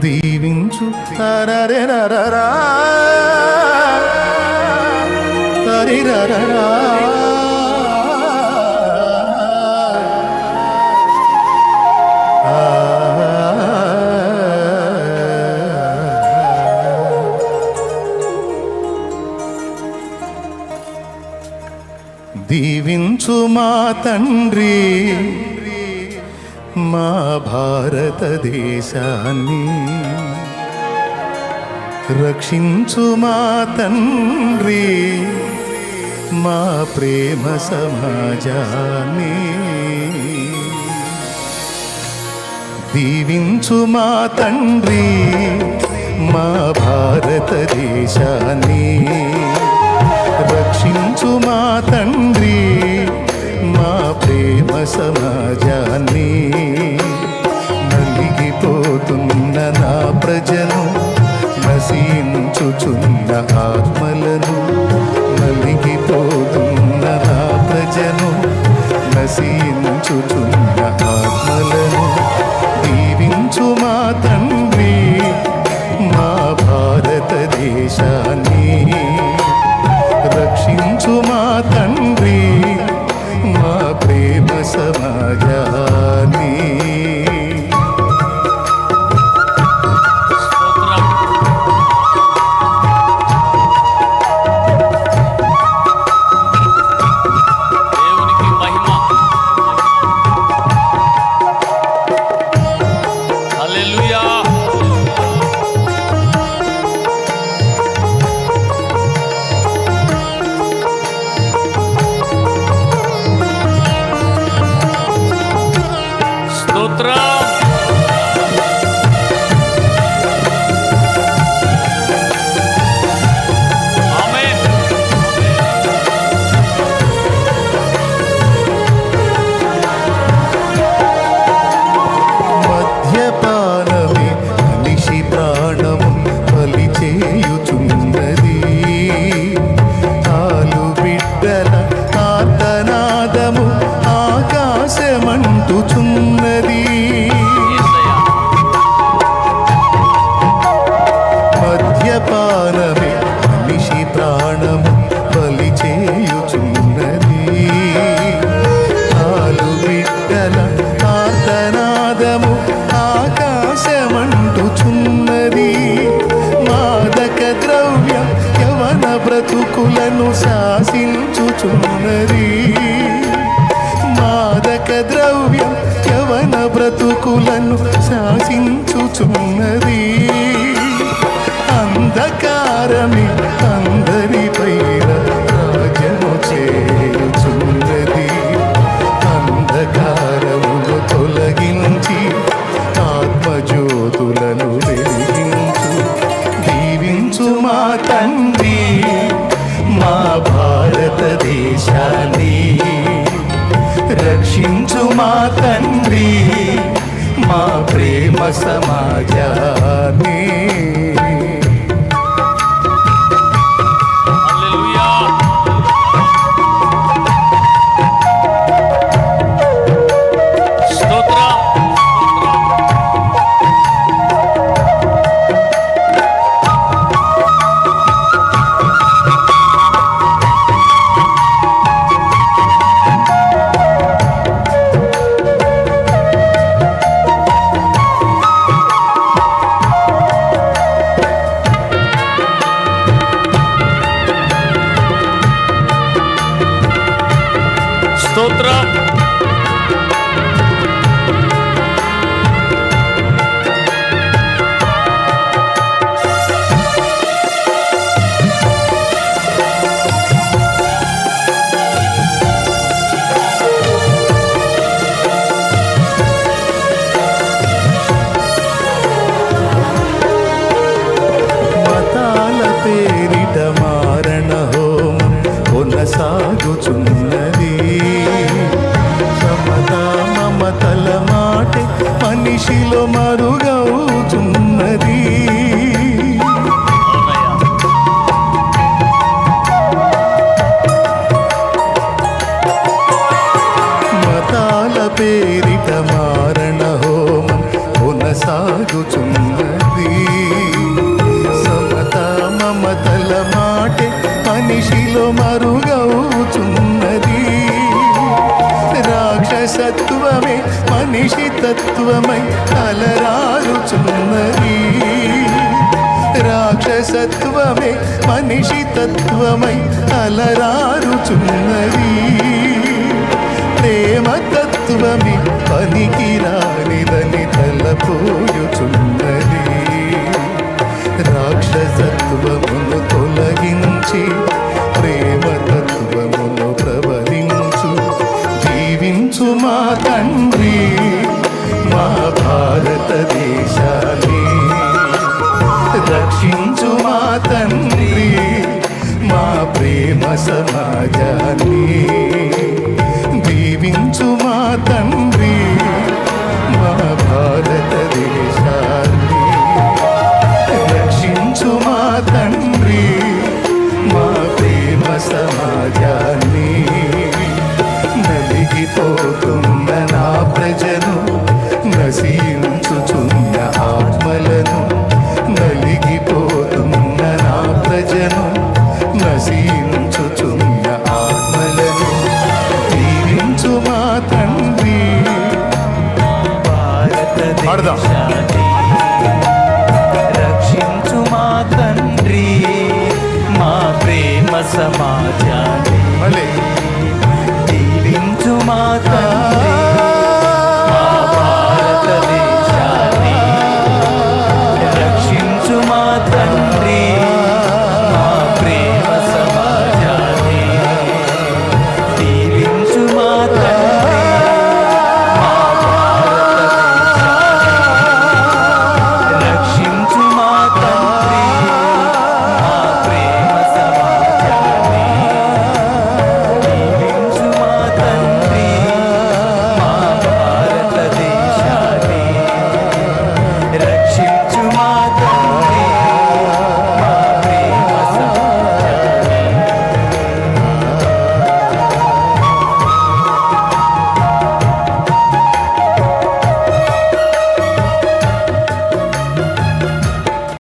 దీవించు. తరరెరరరా, తరిరరరా. దీవించు మా తండ్రి. మా భారతదేశాన్ని రక్షించు మా తండ్రి మా ప్రేమ సమాజాన్ని. దీవించు మా తండ్రి మా భారతదేశాన్ని. రక్షించు మా తండ్రి మా ప్రేమ సమాజ నశించుచున్న ఆత్మలను దీవించు మా తండ్రి మా భారతదేశాన్ని. రక్షించు మా తండ్రి మా ప్రేమ సమాజా ఆకాశమంటుచున్నది మద్యపానమే మనిషి ప్రాణము బలి చేయుచున్నది. ఆలు బిడ్డల ఆర్తనాదము ఆకాశమంటుచున్నది. మాదక ద్రవ్యం యవన బ్రతుకులను శాసించుచున్నది. శాసించుచున్నది అంధకారమే అందరిపై రాజము చేయుచున్నది అంధకారమును తొలగించి ఆత్మజ్యోతులను వెలిగించు. దీవించు మా తండ్రి సమాజాన్ని కాశీలో మరుగవుతున్నది. మతాల పేరిట మారణ హోమం కొనసాగుతున్నది. సమత మమతల మాటే మనిషిలో మరుగవుతున్నది సత్వమే మనిషి తత్వమై అలరారుచున్నది రాక్షసత్వమే మనిషి తత్వమై అలరారుచున్నది ప్రేమ తత్వమే పనికి రానిదని తలపోయుచున్నది రాక్షసత్వమును తొలగించి జీవించు మా తండ్రి మా భారతదేశాన్ని. రక్షించు మా తండ్రి మా ప్రేమ సమాజాన్ని. సమాజాన్ని మళ్ళీ. దీవించు